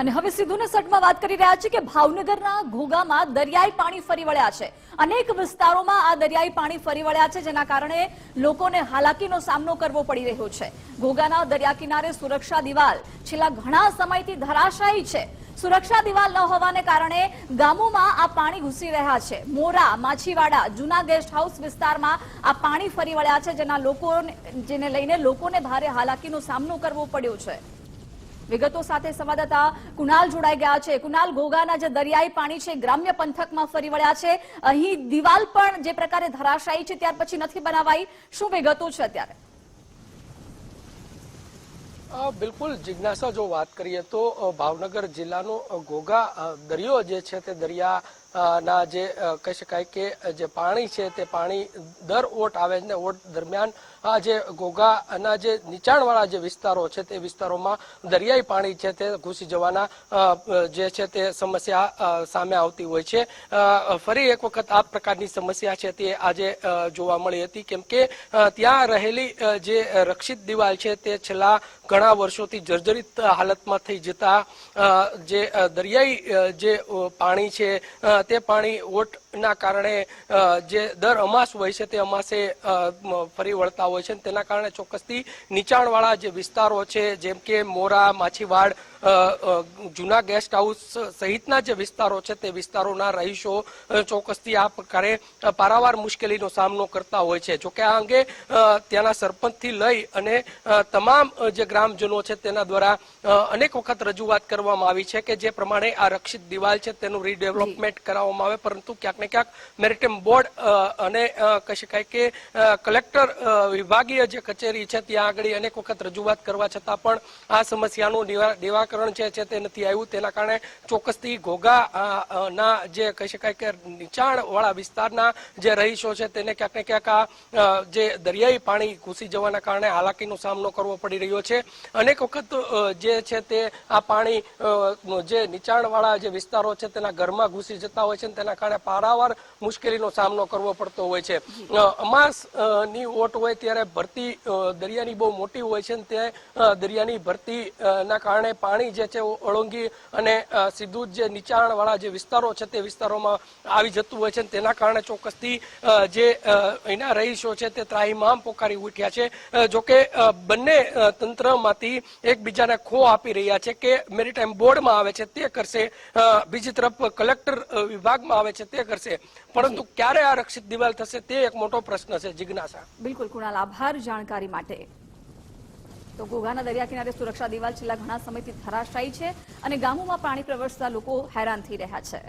અને હવે સીધું ને સટમાં વાત કરી રહ્યા છીએ કે ભાવનગરના ઘોઘામાં દરિયાઈ પાણી ફરી વળ્યા છે. અનેક વિસ્તારોમાં આ દરિયાઈ પાણી ફરી વળ્યા છે, જેના કારણે લોકોને હાલાકીનો સામનો કરવો પડી રહ્યો છે. ઘોઘાના દરિયા કિનારે સુરક્ષા દિવાલ છેલ્લા ઘણા સમયથી ધરાશાયી છે. સુરક્ષા દિવાલ ન હોવાને કારણે ગામોમાં આ પાણી ઘૂસી રહ્યા છે. મોરા, માછીવાડા, જૂના ગેસ્ટ હાઉસ વિસ્તારમાં આ પાણી ફરી વળ્યા છે, જેના લોકો જેને લઈને લોકોને ભારે હાલાકીનો સામનો કરવો પડ્યો છે. વિગતો સાથે સંવાદદાતા કુણાલ જોડાઈ ગયા છે. કુણાલ ઘોઘાના જે દરિયાઈ પાણી છે, ગ્રામ્ય પંથકમાં ફરી વળ્યા છે. અહીં દિવાલ પણ જે પ્રકારે ધરાશાયી છે, ત્યાર પછી નથી બનાવાઈ. શું વિગતો છે અત્યારે? બિલકુલ જિજ્ઞાસા જો વાત કરીએ તો ભાવનગર જિલ્લાનો ઘોઘા દરિયો જે છે તે દરિયા ના, જે કહી શકાય કે, જે પાણી છે તે પાણી દર ઓટ આવે છે ઓટ દરમિયાન આ જે ઘોઘાના જે નીચાણવાળા જે વિસ્તારો છે તે વિસ્તારોમાં દરિયાઈ પાણી છે તે ઘૂસી જવાના જે છે તે સમસ્યા સામે આવતી હોય છે. ફરી એક વખત આ પ્રકારની સમસ્યા છે તે આજે જોવા મળી હતી. કેમ કે ત્યાં રહેલી જે રક્ષિત દિવાલ છે તે છેલ્લા ઘણા વર્ષોથી જર્જરિત હાલતમાં થઈ જતા જે દરિયાઈ જે પાણી છે તે પાણી ઓટના કારણે જે દર અમાસ હોય છે તે અમાસે ફરી વળતા હોય છે તેના કારણે ચોક્કસથી નીચાણવાળા જે વિસ્તારો છે, જેમ કે મોરા, માછીવાડ જૂના ગેસ્ટ હાઉસ સહિતના જે વિસ્તારો છે તે વિસ્તારોના રહીશો ચોક્કસથી આ પ્રકારે પારાવાર મુશ્કેલીનો સામનો કરતા હોય છે. જોકે આ અંગે ત્યાંના સરપંચથી લઈ અને તમામ જે ગ્રામજનો છે તેના દ્વારા અનેક વખત રજૂઆત કરવામાં આવી છે કે જે પ્રમાણે આ રક્ષિત દિવાલ છે તેનું રીડેવલપમેન્ટ કરાવવામાં આવે. પરંતુ ક્યાંક ને ક્યાંક મેરિટાઈમ બોર્ડ અને કહી શકાય કે કલેક્ટર વિભાગીય જે કચેરી છે ત્યાં આગળ અનેક વખત રજૂઆત કરવા છતાં પણ આ સમસ્યાનું નિવા- નિરાકરણ જે છે તે નથી આવ્યું. તેના કારણે ચોક્કસથી ઘોઘા ના જે કહી શકાય કે નીચાણ વાળા વિસ્તારના જે રહીશો છે તેને ક્યાંક ને ક્યાંક આ જે દરિયાઈ પાણી ઘૂસી જવાના કારણે હાલાકીનો સામનો કરવો પડી રહ્યો છે. અનેક વખત જે છે તે આ પાણી જે નીચાણવાળા જે વિસ્તારો છે તેના ઘરમાં ઘૂસી જતા હોય છે તેના કારણે પારાવાર મુશ્કેલીનો સામનો કરવો પડતો હોય છે. અમાસની ઓટ હોય ત્યારે ભરતી દરિયાની બહુ મોટી હોય છે તે દરિયાની ભરતી ના કારણે પાણી જે છે ઓળંગી અને સીધું જે નીચાણવાળા જે વિસ્તારો છે તે વિસ્તારોમાં આવી જતું હોય છે તેના કારણે ચોક્કસથી જે અહીંના રહીશો છે તે ત્રાહીમામ પોકારી ઉઠ્યા છે. જોકે બંને તંત્રમાંથી એકબીજાને ખો આપી રહ્યા છે કે મેરીટાઈમ બોર્ડમાં આવે છે તે કરશે બીજી તરફ કલેક્ટર વિભાગમાં આવે છે તે કરશે. પરંતુ ક્યારે આ રક્ષિત દિવાલ થશે તે એક મોટો પ્રશ્ન છે, જિજ્ઞાસા. બિલકુલ, કુણાલ, આભાર જાણકારી માટે. તો ઘોઘાના દરિયા કિનારે સુરક્ષા દિવાલ છેલ્લા ઘણા સમયથી ધરાશાયી છે અને ગામોમાં પાણી પ્રવેશતા લોકો હેરાન થઈ રહ્યા છે.